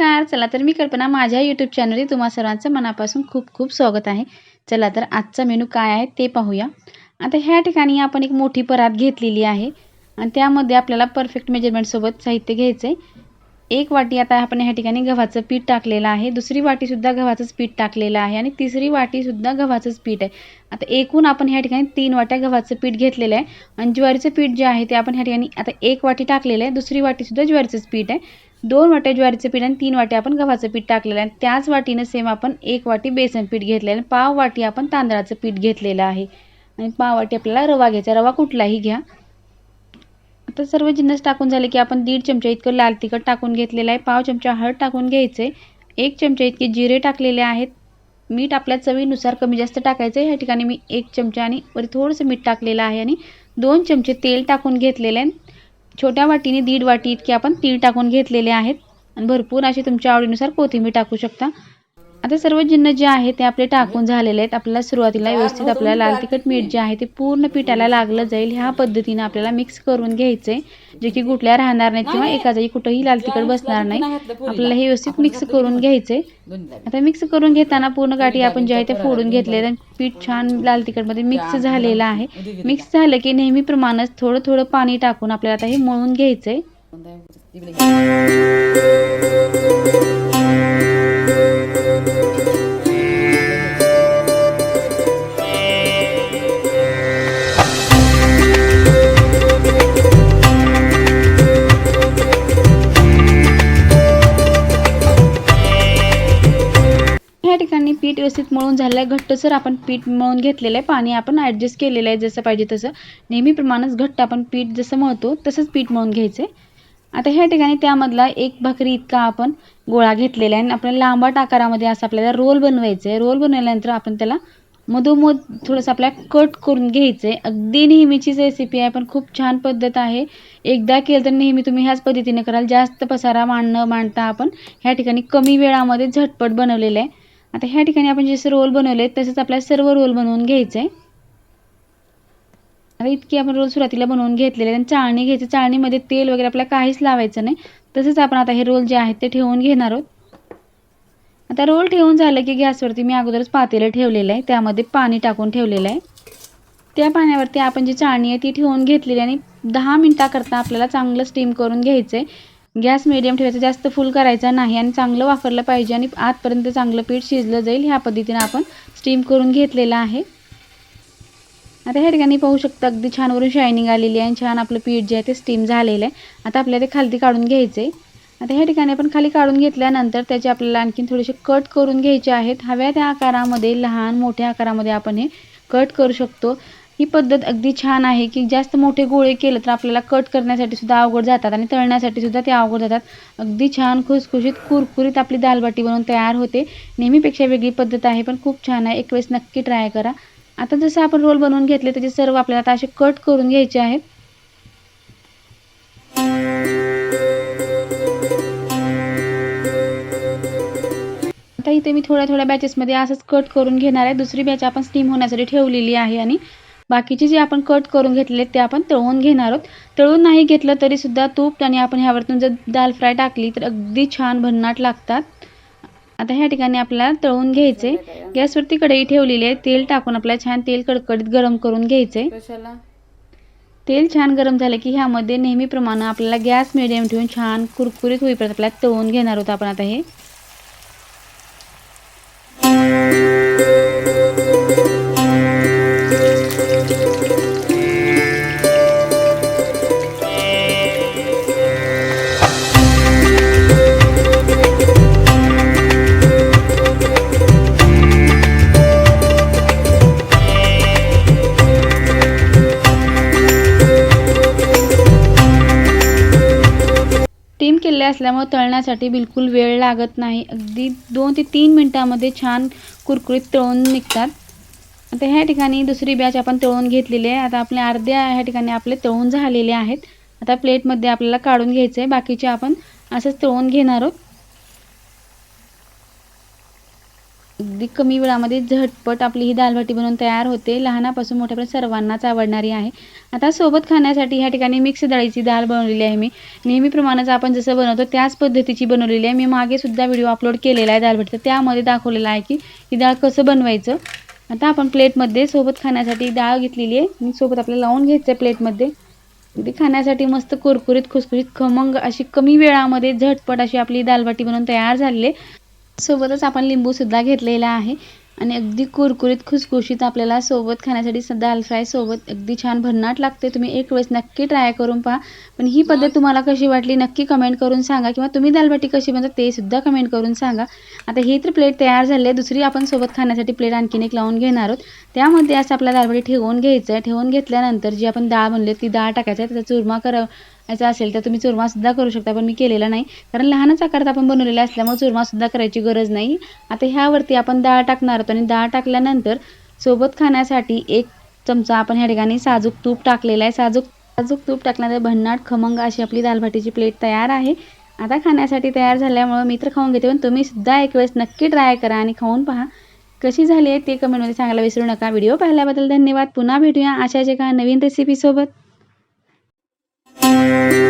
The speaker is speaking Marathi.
नमस्कार. चला तर मी कल्पना माझ्या यूट्यूब चॅनलवर तुम्हा सर्वांचं मनापासून खूप खूप स्वागत आहे. चला तर आजचा मेनू काय आहे ते पाहूया. आता ह्या ठिकाणी आपण एक मोठी परात घेतलेली आहे. आणि त्यामध्ये आपल्याला परफेक्ट मेजरमेंटसोबत साहित्य घ्यायचं आहे एक वाटी आता आपण ह्या ठिकाणी गव्हाचं पीठ टाकलेलं आहे. दुसरी वाटीसुद्धा गव्हाचंच पीठ टाकलेलं आहे. आणि तिसरी वाटीसुद्धा गव्हाचंच पीठ आहे. आता एकूण आपण ह्या ठिकाणी तीन वाट्या गव्हाचं पीठ घेतलेलं आहे. आणि ज्वारीचं पीठ जे आहे ते आपण ह्या ठिकाणी आता एक वाटी टाकलेलं आहे. दुसरी वाटीसुद्धा ज्वारीचंच पीठ आहे. दोन वाट्या ज्वारीचं पीठ आणि तीन वाट्या आपण गव्हाचं पीठ टाकलेलं आहे. त्याच वाटीनं सेम आपण एक वाटी बेसन पीठ घेतलेलं आहे. पाव वाटी आपण तांदळाचं पीठ घेतलेलं आहे. आणि पाव वाटी आपल्याला रवा घ्यायचा रवा कुठलाही घ्या. आता सर्व जिन्नस टाकून झाले की आपण दीड चमचा इतकं लाल तिखट टाकून घेतलेलं आहे. पाव चमचा हळद टाकून घ्यायचे एक चमचा इतके जिरे टाकलेले आहेत. मीठ आपल्या चवीनुसार कमी जास्त टाकायचं आहे ह्या ठिकाणी मी एक चमचा आणि वर थोडंसं मीठ टाकलेलं आहे. आणि दोन चमचे तेल टाकून घेतलेले आहे. छोट्या वाटीने दीड वाटी इतके आपण तीळ टाकून घेतलेले आहेत. आणि भरपूर असे तुमच्या आवडीनुसार कोथिंबीर टाकू शकता. आता सर्व जिन्नस जे आहे ते आपले टाकून झालेले आहेत. आपल्याला सुरुवातीला व्यवस्थित आपल्याला लाल तिखट मीठ जे आहे ते पूर्ण पिठाला लागलं जाईल. ह्या पद्धतीनं आपल्याला मिक्स करून घ्यायचं आहे जे की गुटल्या राहणार नाहीत किंवा एका जागी कुठंही लाल तिखट बसणार नाही. आपल्याला हे व्यवस्थित मिक्स करून घ्यायचं आता मिक्स करून घेताना पूर्ण गाठी आपण जे आहे ते फोडून घेतले पीठ छान लाल तिखटमध्ये मिक्स झालेलं आहे. मिक्स झालं की नेहमीप्रमाणेच थोडं थोडं पाणी टाकून आपल्याला आता हे मळून घ्यायचं आहे ह्या ठिकाणी पीठ व्यवस्थित मळून झालं आहे. घट्टसर आपण पीठ मळून घेतलेलं आहे. पाणी आपण ॲडजस्ट केलेलं आहे जसं पाहिजे तसं. नेहमीप्रमाणेच घट्ट आपण पीठ जसं मळतो तसंच पीठ मळून घ्यायचं आहे आता ह्या ठिकाणी त्यामधला एक भाकरी इतका आपण गोळा घेतलेला आहे. आणि आपल्याला लांबट आकारामध्ये असं आपल्याला रोल बनवायचं आहे रोल बनवल्यानंतर आपण त्याला मधोमध थोडंसं आपल्याला कट करून घ्यायचं आहे अगदी नेहमीचीच रेसिपी आहे. पण खूप छान पद्धत आहे. एकदा केलं तर नेहमी तुम्ही ह्याच पद्धतीने कराल. जास्त पसारा मांडणं मांडता आपण ह्या ठिकाणी कमी वेळामध्ये झटपट बनवलेलं आहे. आता ह्या ठिकाणी आपण जसं रोल बनवले तसंच आपल्याला सर्व रोल बनवून घ्यायचं आहे आता इतकी आपण रोल सुरुवातीला बनवून घेतलेले आणि चाळणी घ्यायची. चाळणीमध्ये तेल वगैरे आपल्याला काहीच लावायचं नाही. तसंच आपण आता हे रोल जे आहेत ते ठेवून घेणार आहोत. आता रोल ठेवून झालं की गॅसवरती मी अगोदरच पातेलं ठेवलेलं आहे. त्यामध्ये पाणी टाकून ठेवलेलं आहे. त्या पाण्यावरती आपण जी चाळणी आहे ती ठेवून घेतलेली आणि दहा मिनटाकरता आपल्याला चांगलं स्टीम करून घ्यायचं आहे गॅस मिडियम ठेवायचं जास्त फुल करायचा नाही आणि चांगलं वापरलं पाहिजे आणि आतपर्यंत चांगलं पीठ शिजलं जाईल ह्या पद्धतीने आपण स्टीम करून घेतलेलं आहे. आता ह्या ठिकाणी पाहू शकता अगदी छान वरून शायनिंग आलेली आहे आणि छान आपलं पीठ जे आहे ते स्टीम झालेलं आहे. आता आपल्याला ते खालती काढून घ्यायचं आहे आता ह्या ठिकाणी आपण खाली काढून घेतल्यानंतर त्याचे आपल्याला आणखीन थोडेसे कट करून घ्यायचे आहेत. हव्या त्या आकारामध्ये लहान मोठ्या आकारामध्ये आपण हे कट करू शकतो. ही पद्धत अगदी छान आहे की जास्त मोठे गोळे केलं तर आपल्याला कट करण्यासाठी सुद्धा अवघड जातात आणि तळण्यासाठी सुद्धा ते अवघड जातात. अगदी छान खुसखुशीत कुरकुरीत आपली दालबाटी बनवून तयार होते. नेहमीपेक्षा वेगळी पद्धत आहे पण खूप छान आहे. एक वेळेस नक्की ट्राय करा. आता जसं आपण रोल बनवून घेतले त्याचे सर्व आपल्याला आता असे कट करून घ्यायचे आहेत. आता इथे मी थोड्या थोड्या बॅचेसमध्ये असंच कट करून घेणार आहे. दुसरी बॅच आपण स्टीम होण्यासाठी ठेवलेली आहे आणि बाकीचे जे आपण कट करून घेतले ते आपण तळून घेणार आहोत. तळून नाही घेतलं तरी सुद्धा तूप आणि आपण ह्यावरतून जर दाल फ्राय टाकली तर अगदी छान भन्नाट लागतात. आता ह्या ठिकाणी आपल्याला तळून घ्यायचे गॅसवरती कढई ठेवलेली आहे. तेल टाकून आपल्याला छान तेल कडकडीत गरम करून घ्यायचे तेल छान गरम झालं की ह्यामध्ये नेहमीप्रमाणे आपल्याला गॅस मिडियम ठेवून छान कुरकुरीत होईपर्यंत आपल्याला तळून घेणार आहोत आपण आता हे. असल्यामुळे तळण्यासाठी बिलकुल वेळ लागत नाही. अगदी दोन ते तीन मिनटामध्ये छान कुरकुरीत तळून निघतात. आता ह्या ठिकाणी दुसरी बॅच आपण तळून घेतलेली आहे. आता आपले अर्ध्या ह्या ठिकाणी आपले तळून झालेले आहेत. आता प्लेटमध्ये आपल्याला काढून घ्यायचं आहे बाकीचे आपण असंच तळून घेणार आहोत. अगदी कमी वेळामध्ये झटपट आपली ही दालबाटी बनवून तयार होते. लहानापासून मोठ्यापर्यंत सर्वांनाच आवडणारी आहे. आता सोबत खाण्यासाठी ह्या ठिकाणी मिक्स डाळीची डाळ बनवलेली आहे मी. नेहमीप्रमाणेच आपण जसं बनवतो त्याच पद्धतीची बनवलेली आहे. मी मागे सुद्धा व्हिडिओ अपलोड केलेला आहे दालबाटीचा. त्यामध्ये दाखवलेला आहे की ही डाळ कसं बनवायचं. आता आपण प्लेटमध्ये सोबत खाण्यासाठी डाळ घेतलेली आहे. मी सोबत आपल्याला लावून घ्यायचं आहे प्लेटमध्ये. अगदी खाण्यासाठी मस्त कुरकुरीत खुसखुरीत खमंग अशी कमी वेळामध्ये झटपट अशी आपली दालबाटी बनवून तयार झालेली आहे. सोबतच आपण लिंबूसुद्धा घेतलेला आहे. आणि अगदी कुरकुरीत खुसखुशीत आपल्याला सोबत खाण्यासाठी दाल फ्राय सोबत अगदी छान भन्नाट लागते. तुम्ही एक वेळेस नक्की ट्राय करून पहा. पण ही पद्धत तुम्हाला कशी वाटली नक्की कमेंट करून सांगा. किंवा तुम्ही दालबाटी कशी बनवता ते सुद्धा कमेंट करून सांगा. आता ही तर प्लेट तयार झाली आहे. दुसरी आपण सोबत खाण्यासाठी प्लेट आणखीन एक लावून घेणार आहोत. त्यामध्ये असं आपल्या दालबाटी ठेवून घ्यायचं आहे ठेवून घेतल्यानंतर जी आपण डाळ बनली ती डाळ टाकायची आहे. त्याचा चुरमा करायचा असेल तर तुम्ही चुरमासुद्धा करू शकता पण मी केलेला नाही. कारण लहानच आकारात आपण बनवलेला असल्यामुळे चुरमासुद्धा करायची गरज नाही. आता ह्यावरती आपण डाळ टाकणार आहोत आणि डाळ टाकल्यानंतर सोबत खाण्यासाठी एक चमचा आपण ह्या ठिकाणी साजूक तूप टाकलेला आहे. साजूक साजूक तूप टाकल्यानंतर भन्नाट खमंग अशी आपली दालभाटीची प्लेट तयार आहे. आता खाण्यासाठी तयार झाल्यामुळं मी तर खाऊन घेते पण तुम्हीसुद्धा एक वेळेस नक्की ट्राय करा आणि खाऊन पहा. कशी झाली आहे ते कमेंटमध्ये सांगायला विसरू नका. व्हिडिओ पाहिल्याबद्दल धन्यवाद. पुन्हा भेटूया अशाच एका नवीन रेसिपीसोबत Música